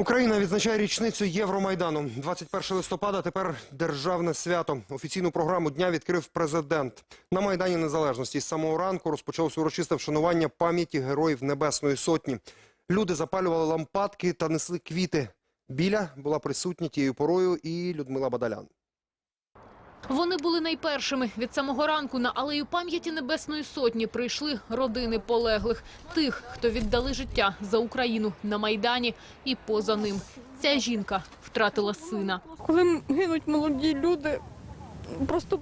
Україна відзначає річницю Євромайдану. 21 листопада тепер державне свято. Офіційну програму дня відкрив президент. На Майдані Незалежності з самого ранку розпочалося урочисте вшанування пам'яті героїв Небесної Сотні. Люди запалювали лампадки та несли квіти. Біля була присутня тією порою і Людмила Бадалян. Вони були найпершими. Від самого ранку на алею пам'яті Небесної Сотні прийшли родини полеглих. Тих, хто віддали життя за Україну на Майдані і поза ним. Ця жінка втратила сина. Коли гинуть молоді люди, просто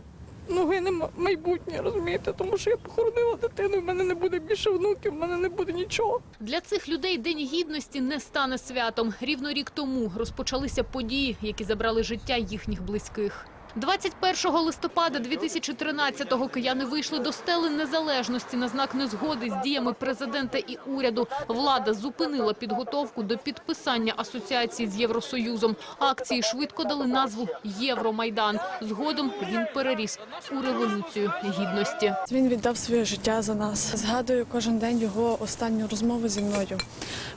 ну, гине майбутнє, розумієте? Тому що я похоронила дитину, в мене не буде більше внуків, в мене не буде нічого. Для цих людей День Гідності не стане святом. Рівно рік тому розпочалися події, які забрали життя їхніх близьких. 21 листопада 2013-го кияни вийшли до стели незалежності на знак незгоди з діями президента і уряду. Влада зупинила підготовку до підписання асоціації з Євросоюзом. Акції швидко дали назву Євромайдан. Згодом він переріс у революцію гідності. Він віддав своє життя за нас. Згадую кожен день його останню розмову зі мною.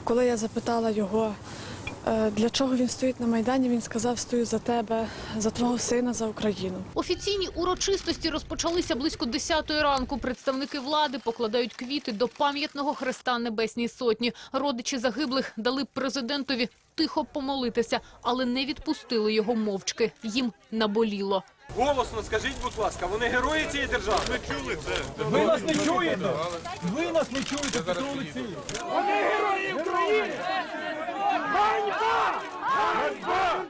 Коли я запитала його, для чого він стоїть на Майдані, він сказав: стою за тебе, за твого сина, за Україну. Офіційні урочистості розпочалися близько 10-ї ранку. Представники влади покладають квіти до пам'ятного хреста Небесній Сотні. Родичі загиблих дали президентові тихо помолитися, але не відпустили його мовчки. Їм наболіло. Голосно скажіть, будь ласка, вони герої цієї держави? Ми чули це. Ви нас не чуєте? Ви нас не чуєте, Петро Олексійович.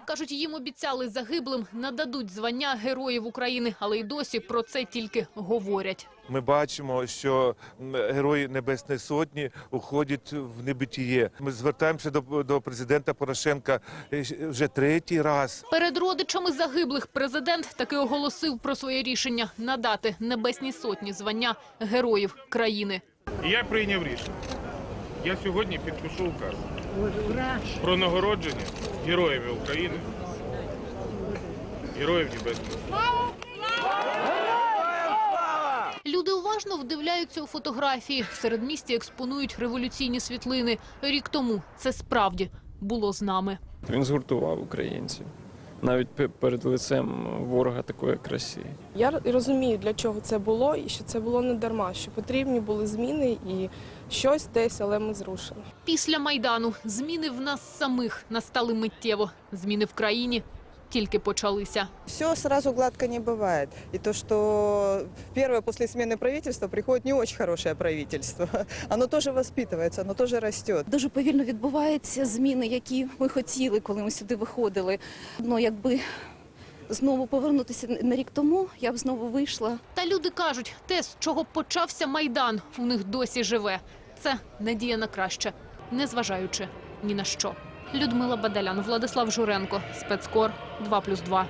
Кажуть, їм обіцяли загиблим нададуть звання героїв України, але й досі про це тільки говорять. Ми бачимо, що герої Небесної Сотні уходять в небитіє. Ми звертаємося до, до президента Порошенка е, вже третій раз. Перед родичами загиблих президент таки оголосив про своє рішення надати Небесній Сотні звання героїв країни. Я прийняв рішення. Я сьогодні підпишу указ про нагородження героями України, героїв Небесної. Люди уважно вдивляються у фотографії. В середмісті експонують революційні світлини. Рік тому це справді було з нами. Він згуртував українців навіть перед лицем ворога такої як Росії. Я розумію, для чого це було, і що це було не дарма, що потрібні були зміни і щось десь, але ми зрушили. Після Майдану зміни в нас самих настали миттєво. Зміни в країні тільки почалися. Все сразу гладко не бывает. И то, что первое после смены правительства приходит не очень хорошее правительство. Оно тоже воспитывается, оно тоже растет. Дуже повільно відбуваються зміни, які ми хотіли, коли ми сюди виходили. Ну, якби знову повернутися на рік тому, я б знову вийшла. Та люди кажуть, те, з чого почався Майдан, у них досі живе. Це надія на краще, незважаючи ні на що. Людмила Бадалян, Владислав Журенко, спецкор 2+,2.